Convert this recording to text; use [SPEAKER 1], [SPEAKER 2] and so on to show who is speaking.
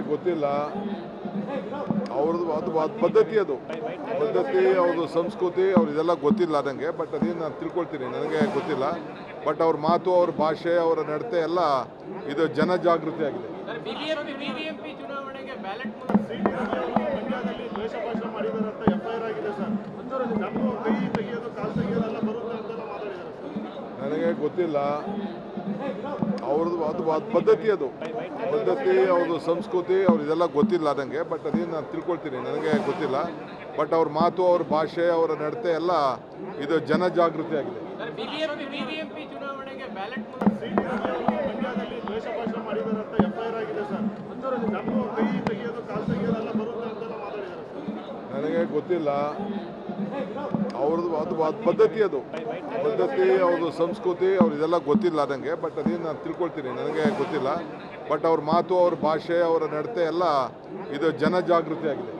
[SPEAKER 1] ಗೊತ್ತಿಲ್ಲ. ಅವ್ರದ್ದು ಅದು ಅದು ಪದ್ಧತಿ ಅದು. ಪದ್ಧತಿ ಅವ್ರದ್ದು ಸಂಸ್ಕೃತಿ ಅವ್ರು ಇದೆಲ್ಲ ಗೊತ್ತಿಲ್ಲ ನನಗೆ ಬಟ್ ಅದೇನು ನಾನು ತಿಳ್ಕೊಳ್ತೀನಿ ನನಗೆ ಗೊತ್ತಿಲ್ಲ. ಬಟ್ ಅವ್ರ ಮಾತು ಅವ್ರ ಭಾಷೆ ಅವರ ನಡತೆ ಎಲ್ಲ ಇದು
[SPEAKER 2] ಜನ ಜಾಗೃತಿ ಆಗಿದೆ.
[SPEAKER 1] ನನಗೆ ಗೊತ್ತಿಲ್ಲ. ಅವ್ರದ್ದು ಅದು ಅದು ಪದ್ಧತಿ ಅದು ಪದ್ಧತಿ ಅವ್ರದ್ದು ಸಂಸ್ಕೃತಿ ಅವ್ರು ಇದೆಲ್ಲ ಗೊತ್ತಿಲ್ಲ ನನಗೆ ಬಟ್ ಅದೇನು ನಾನು ತಿಳ್ಕೊಳ್ತೀನಿ ನನಗೆ ಗೊತ್ತಿಲ್ಲ ಬಟ್ ಅವ್ರ ಮಾತು ಅವ್ರ ಭಾಷೆ ಅವರ ನಡತೆ ಎಲ್ಲ ಇದು
[SPEAKER 2] ಐ ಆರ್ ಆಗಿದೆ
[SPEAKER 1] ನನಗೆ ಗೊತ್ತಿಲ್ಲ ಅವ್ರದ್ದು ಅದು ಪದ್ಧತಿ ಅದು. ಪದ್ಧತಿ, ಅವ್ರದ್ದು ಸಂಸ್ಕೃತಿ, ಅವ್ರು ಇದೆಲ್ಲ ಗೊತ್ತಿಲ್ಲ ನನಗೆ ಬಟ್ ಅದೇನು ನಾನು ತಿಳ್ಕೊಳ್ತೀನಿ, ನನಗೆ ಗೊತ್ತಿಲ್ಲ. ಬಟ್ ಅವ್ರ ಮಾತು, ಅವ್ರ ಭಾಷೆ, ಅವರ ನಡತೆ ಎಲ್ಲ ಇದು ಜನಜಾಗೃತಿ ಆಗಿದೆ